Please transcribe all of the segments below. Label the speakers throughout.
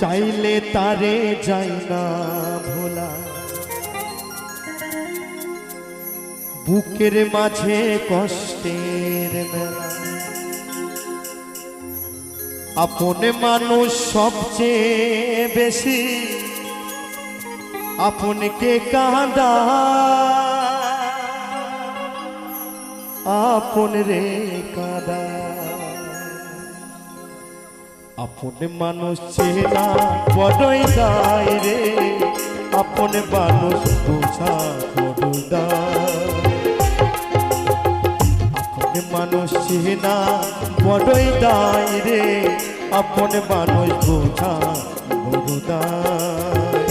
Speaker 1: চাইলে তারে যাই না ভোলা। বুকের মাঝে কষ্টের মেলা। আপন মানুষ সবচেয়ে বেশি আপনকে কাঁদা। আপন রে কাঁদা। আপন মানুষ চেনা, বড়ই দায় রে। আপন মানুষ বোঝা বড় দায়। আপন মানুষ চেনা, বড়ই দায় রে। আপন মানুষ বোঝা বড় দায়।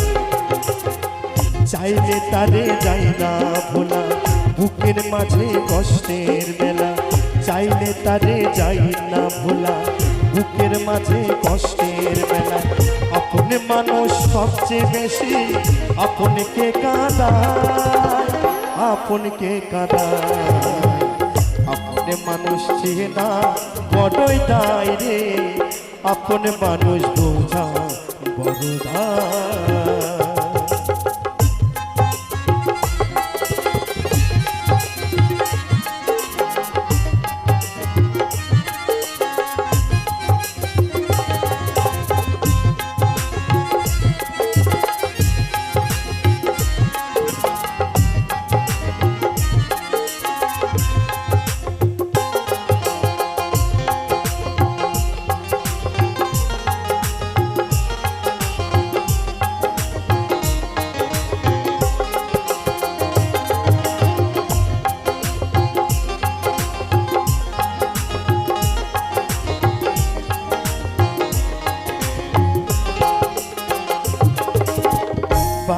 Speaker 1: চাইলে তারে যাই না ভোলা, বুকের মাঝে কষ্টের মেলা। চাইলে তারে যাই না ভোলা বুকের মাঝে কষ্টের বেলা আপন মানুষ সবচেয়ে বেশি আপনকে কাঁদায় আপনকে কাঁদায় আপন মানুষ চেনা বড়ই দায় রে। আপন মানুষ বোঝা বড় দায়।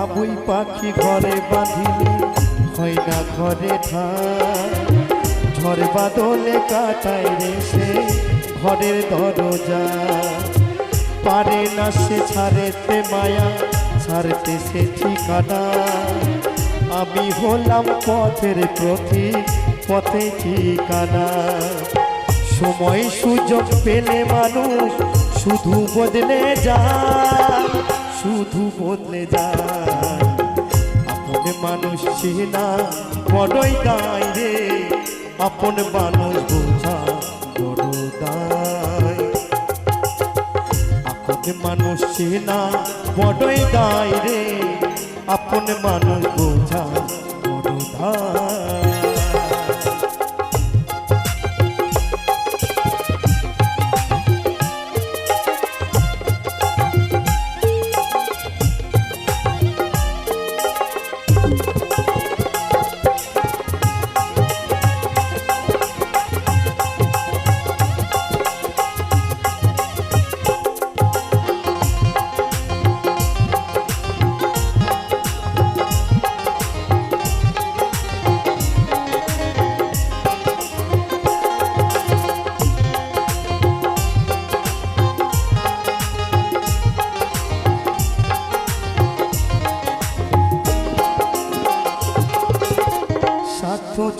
Speaker 1: বাবুই পাখি ঘরে বাঁধিলে, হয় না ঘরে ঝড় বাদলে কাটায় রে সে ঘরের দরজা। পারে না সে ছাড়েতে মায়া, ছাড়তে সে ঠিকানা। আমি হলাম পথের প্রতি, পথে ঠিকানা। সময় সুযোগ পেলে মানুষ শুধু বদলে যায়। শুধু বদলে যায়। মানুষ চেনা বড়ই দায় রে। আপন মানুষ বোঝা বড় দায়। আপন মানুষ চেনা বড়ই দায় রে। আপন মানুষ বোঝা বড় দায়।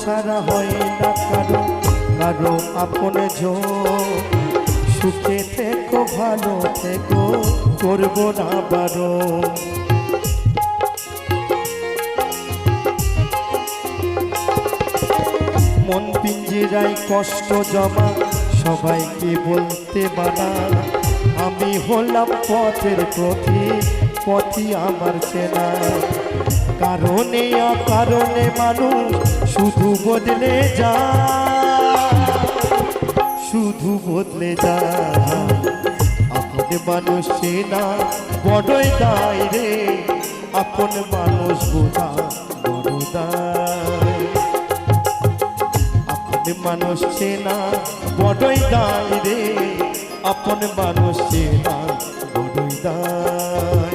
Speaker 1: ছাড়া হয় না কারও কারও আপন ঝো সুখে থেকো, ভালো থেকো, করব না বারো। মন পিঞ্জিরায় কষ্ট জমা, সবাইকে বলতে বানা আমি হলাম পথের প্রতি পথই আমার চেনা। কারণে, অকারণে মানুষ শুধু বদলে যায়। শুধু বদলে যায়। আপন মানুষ চেনা, বড়ই দায় রে। আপন মানুষ বোঝা বড় দায়। আপন মানুষ চেনা, বড়ই দায় রে। আপন মানুষ চেনা, বড়ই দায়।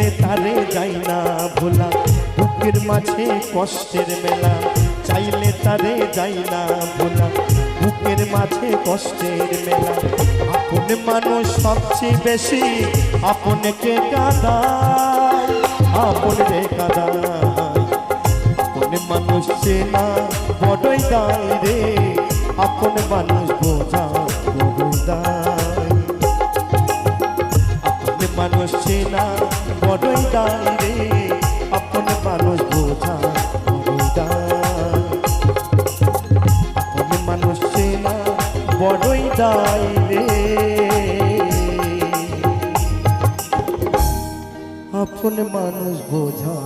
Speaker 1: চাইলে তারে যাই না ভোলা। বুকের মাঝে কষ্টের মেলা, চাইলে তারে যাই না ভোলা। বুকের মাঝে কষ্টের মেলা। আপন মানুষ সবচেয়ে বেশি আপনকে কাদায় আপন রে কাদায়। আপন মানুষ চেনা বড়ই দায় রে, আপন মানুষ আপন মানুষ বোঝা মানুষ বড়ই দায় আপন মানুষ বোঝা